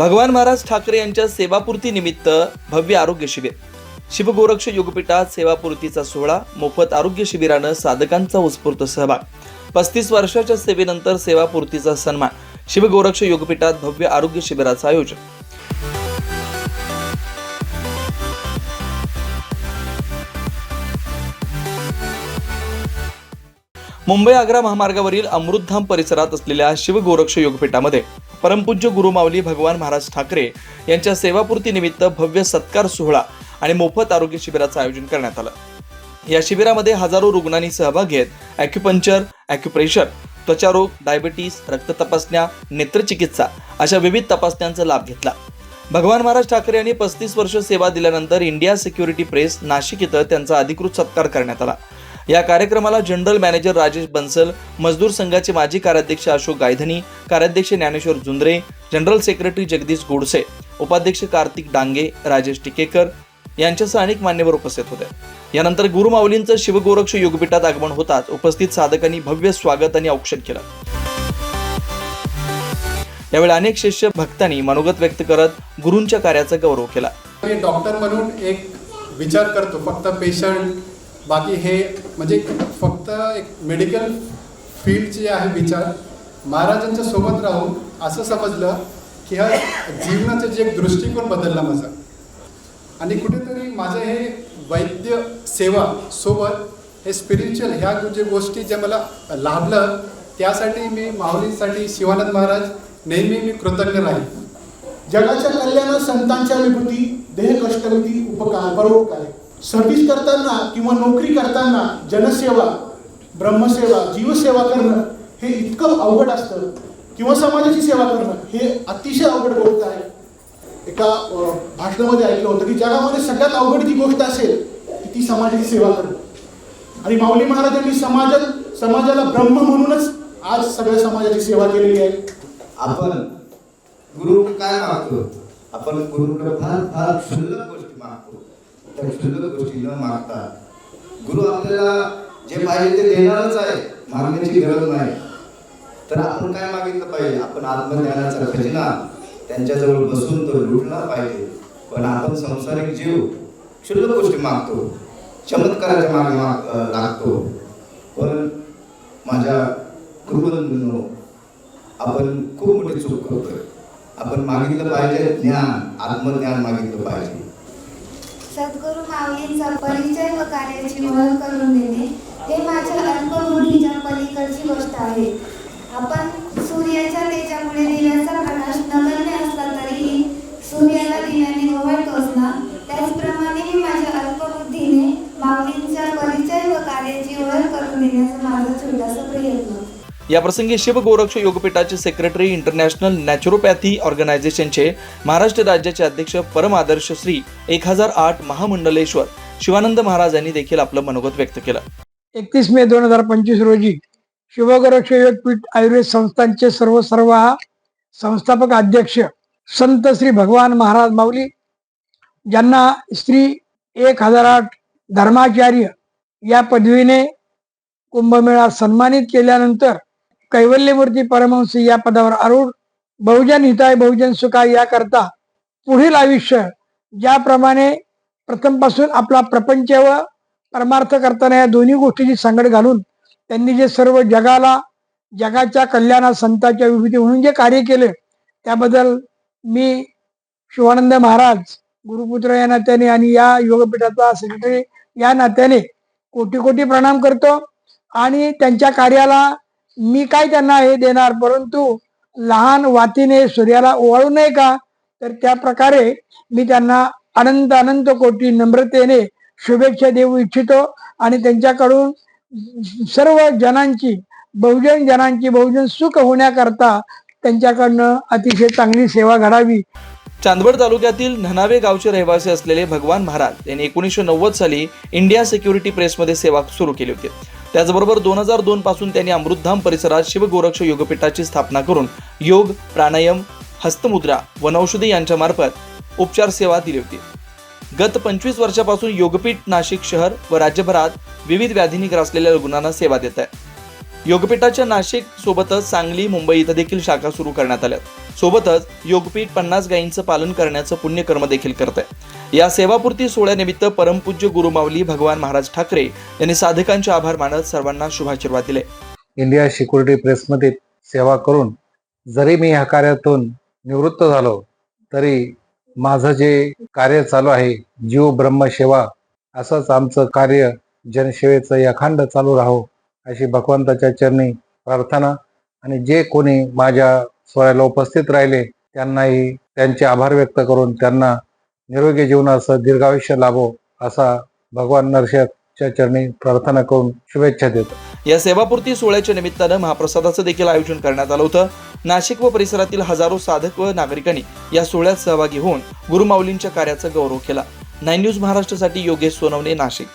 भगवान महाराज ठाकरे यांच्या सेवापूर्ती निमित्त भव्य आरोग्य शिबिर. शिवगोरक्ष योगपीठात सेवापूर्तीचा सोहळा मोफत आरोग्य शिबिरानं साधकांचा उत्स्फूर्त सहभाग. पस्तीस वर्षाच्या सेवेनंतर सेवापूर्तीचा सन्मान शिवगोरक्ष योगपीठात भव्य आरोग्य शिबिराचं आयोजन. मुंबई आग्रा महामार्गावरील अमृतधाम परिसरात असलेल्या शिवगोरक्ष योगपीठामध्ये परमपूज्य गुरुमावली भगवान महाराज ठाकरे यांच्या सेवापूर्ती निमित्त भव्य सत्कार सोहळा आणि मोफत आरोग्य शिबिराचं आयोजन करण्यात आलं. या शिबिरामध्ये हजारो रुग्णांनी सहभाग घेत ॲक्युपंक्चर ॲक्युप्रेशर त्वचारोग डायबिटीस रक्त तपासण्या नेत्रचिकित्सा अशा विविध तपासण्यांचा लाभ घेतला. भगवान महाराज ठाकरे यांनी पस्तीस वर्ष सेवा दिल्यानंतर इंडिया सिक्युरिटी प्रेस नाशिक इथं त्यांचा अधिकृत सत्कार करण्यात आला. या कार्यक्रमाला जनरल मॅनेजर राजेश बन्सल मजदूर संघाचे माजी कार्याध्यक्ष अशोक गायधनी कार्याध्यक्ष ज्ञानेश्वर जुंद्रे जनरल सेक्रेटरी जगदीश गोडसे उपाध्यक्ष कार्तिक डांगे राजेश टिकेकर यांच्यासह अनेक मान्यवर उपस्थित होते. यानंतर गुरुमाऊलींचं शिवगोरक्ष योगपीठात आगमन होताच उपस्थित साधकांनी भव्य स्वागत आणि औक्षण केलं. यावेळी अनेक शिष्य भक्तांनी मनोगत व्यक्त करत गुरूंच्या कार्याचा गौरव केला. डॉक्टर म्हणून एक विचार करतो फक्त पेशंट बाकी हे म्हणजे फक्त एक मेडिकल फील्डचे आहे विचार. महाराजांच्या सोबत राहून असं समजलं की हा जीवनाचं जे एक दृष्टिकोन बदलला माझा. आणि कुठेतरी माझं हे वैद्य सेवा सोबत हे स्पिरिच्युअल ह्या जे गोष्टी ज्या मला लाभलं त्यासाठी मी माऊलींसाठी शिवानंद महाराज नेहमी मी कृतज्ञ राहील. जगाच्या कल्याण संतांच्या विभूती देह कष्टविधी उपकार परोपकार. सर्व्हिस करताना किंवा नोकरी करताना जनसेवा ब्रह्मसेवा जीवसेवा करणं हे इतकं अवघड असतं. किंवा समाजाची सेवा करणं हे अतिशय अवघड गोष्ट आहे. एका भाषणामध्ये ऐकलं होतं की जगामध्ये सगळ्यात अवघड जी गोष्ट असेल ती ती समाजाची सेवा करणं. आणि माऊली महाराजांनी समाजात समाजाला ब्रह्म म्हणूनच आज सगळ्या समाजाची सेवा केलेली आहे. आपण गुरु काय मागतो आपण गुरुकडे फार फार तर गोष्टी गोष्टी न मागता गुरु आपल्याला जे पाहिजे ते देणारच आहे मागण्याची गरज नाही. तर आपण काय मागितलं पाहिजे? आपण आत्मज्ञानाचा खजिना त्यांच्याजवळ बसून तो लुटला पाहिजे. पण आपण संसारिक जीव क्षुल्लक गोष्टी मागतो. चमत्काराच्या मागे माग लागतो. पण माझ्या गुरुबंधूंनो आपण खूप मोठी चूक करतोय. आपण मागितलं पाहिजे ज्ञान आत्मज्ञान मागितलं पाहिजे. सद्गुरू माऊलींचा परिचय व कार्याची ओळख करून देणे हे माझ्या अल्पबुद्धीच्या पलीकडची गोष्ट आहे आपण सूर्याच्या तेजामुळे दिव्याचा प्रकाश नगण्य असला तरीही सूर्याला दिव्याने ओवाळतोच ना त्याचप्रमाणे मी माझ्या अल्पबुद्धीने माऊलींचा परिचय व कार्याची ओळख करून देण्याचा माझा छोटासा प्रयत्न याप्रसंगी शिवगोरक्ष योगपीठाचे सेक्रेटरी इंटरनॅशनल नॅचरोपॅथी ऑर्गनायझेशनचे महाराष्ट्र राज्याचे अध्यक्ष परम आदर्श श्री एक हजार आठ महामंडलेश्वर शिवानंद महाराज यांनी देखील आपलं मनोगत व्यक्त केलं. एकतीस मे दोन हजार पंचवीस रोजी शिवगोरक्ष योगपीठ आयुर्वेद संस्थांचे सर्व सर्व संस्थापक अध्यक्ष संत श्री भगवान महाराज माऊली ज्यांना श्री एक हजार आठ धर्माचार्य या पदवीने कुंभमेळा सन्मानित केल्यानंतर कैवल्यमूर्ती परमहंसी या पदावर आरूढ बहुजन हिताय बहुजन सुखाय याकरता पुढील आयुष्य ज्याप्रमाणे प्रथमपासून आपला प्रपंच व परमार्थ करताना या दोन्ही गोष्टीची सांगड घालून त्यांनी जे सर्व जगाला जगाच्या कल्याणा संतांच्या विभूती म्हणून जे कार्य केले त्याबद्दल मी शिवानंद महाराज गुरुपुत्र या नात्याने आणि या योगपीठाचा सेक्रेटरी या नात्याने कोटी कोटी प्रणाम करतो आणि त्यांच्या कार्याला मी काय त्यांना हे देणार? परंतु लहान वातीने सूर्याला ओवाळू नये का? तर त्या प्रकारे मी त्यांना अनंत अनंत कोटी नम्रतेने शुभेच्छा देऊ इच्छितो आणि त्यांच्याकडून सर्व जनांची बहुजन जनांची बहुजन सुख होण्याकरता त्यांच्याकडनं अतिशय चांगली सेवा घडावी. चांदवड तालुक्यातील न्हनावे गावचे रहिवासी असलेले भगवान महाराज यांनी एकोणीसशे नव्वद साली इंडिया सिक्युरिटी प्रेसमध्ये सेवा सुरू केली होती. त्याचबरोबर दोन हजार दोन पासून त्यांनी अमृतधाम परिसरात शिवगोरक्ष योगपीठाची स्थापना करून योग प्राणायाम हस्तमुद्रा वनौषधी यांच्यामार्फत उपचार सेवा दिली होती. गत पंचवीस वर्षापासून योगपीठ नाशिक शहर व राज्यभरात विविध व्याधींनी ग्रासलेल्या रुग्णांना सेवा देत आहे. योगपीठाच्या नाशिक सोबतच सांगली मुंबई इथं देखील शाखा सुरू करण्यात आल्या सोबतच योगपीठ पन्नास गायींचं पालन करण्याचं पुण्यकर्म देखील करत आहे. या सेवापूर्ती सोहळ्यानिमित्त परमपूज्य गुरुमावली भगवान महाराज ठाकरे यांनी साधकांचे आभार मानत सर्वांना शुभाशीर्वाद दिले. इंडिया सिक्युरिटी प्रेसमध्ये सेवा करून जरी मी ह्या कार्यातून निवृत्त झालो तरी माझं जे कार्य चालू आहे जीव ब्रह्मसेवा असंच आमचं कार्य जनसेवेचं अखंड चालू राहो अशी भगवंताच्या चरणी प्रार्थना आणि जे कोणी माझ्या सोहळ्याला उपस्थित राहिले त्यांनाही त्यांचे आभार व्यक्त करून त्यांना निरोगी जीवनासह दीर्घायुष्य लाभो असा भगवान नरसिंहच्या चरणी प्रार्थना करून शुभेच्छा देतो. या सेवापूर्ती सोहळ्याच्या निमित्तानं महाप्रसादाचं देखील आयोजन करण्यात आलं होतं. नाशिक व परिसरातील हजारो साधक व नागरिकांनी या सोहळ्यात सहभागी होऊन गुरुमाऊलींच्या कार्याचा गौरव केला. नाईन न्यूज महाराष्ट्रासाठी योगेश सोनवणे नाशिक.